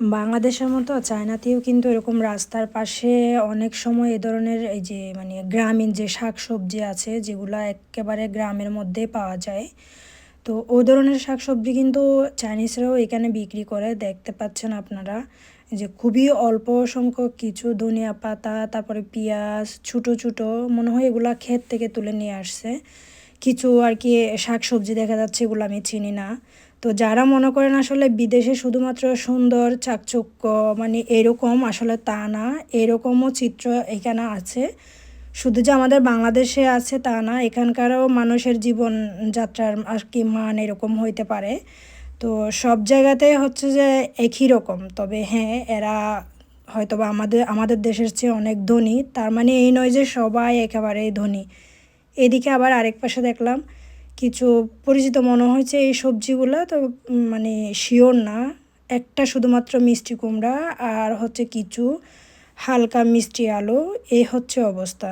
বাংলাদেশের মতো চায়নাতেও কিন্তু এরকম রাস্তার পাশে অনেক সময় এ ধরনের এই যে মানে গ্রামীণ যে শাক সবজি আছে, যেগুলো একেবারে গ্রামের মধ্যে পাওয়া যায়। তো ও ধরনের শাক সবজি কিন্তু চাইনিজরাও এখানে বিক্রি করে, দেখতে পাচ্ছেন আপনারা। যে খুবই অল্প সংখ্যক কিছু ধনিয়া পাতা, তারপরে পেঁয়াজ, ছোটো ছোটো, মনে হয় এগুলা ক্ষেত থেকে তুলে নিয়ে আসছে। কিছু আর কি শাক সবজি দেখা যাচ্ছে এগুলো আমি চিনি না। তো যারা মনে করেন আসলে বিদেশে শুধুমাত্র সুন্দর, চাকচক্য মানে এরকম আসলে তা না, এরকমও চিত্র এখানে আছে। শুধু যে আমাদের বাংলাদেশে আছে তা না, এখানকারও মানুষের জীবনযাত্রার আর কি মান এরকম হইতে পারে। তো সব জায়গাতে হচ্ছে যে একই রকম, তবে হ্যাঁ এরা হয়তো বা আমাদের আমাদের দেশের চেয়ে অনেক ধনী, তার মানে এই নয় যে সবাই একেবারেই ধনী। এদিকে আবার আরেক পাশে দেখলাম কিছু পরিচিত মনে হয়েছে এই সবজিগুলো, তো মানে শিওর না। একটা শুধুমাত্র মিষ্টি কুমড়া আর হচ্ছে কিছু হালকা মিষ্টি আলু এই হচ্ছে অবস্থা।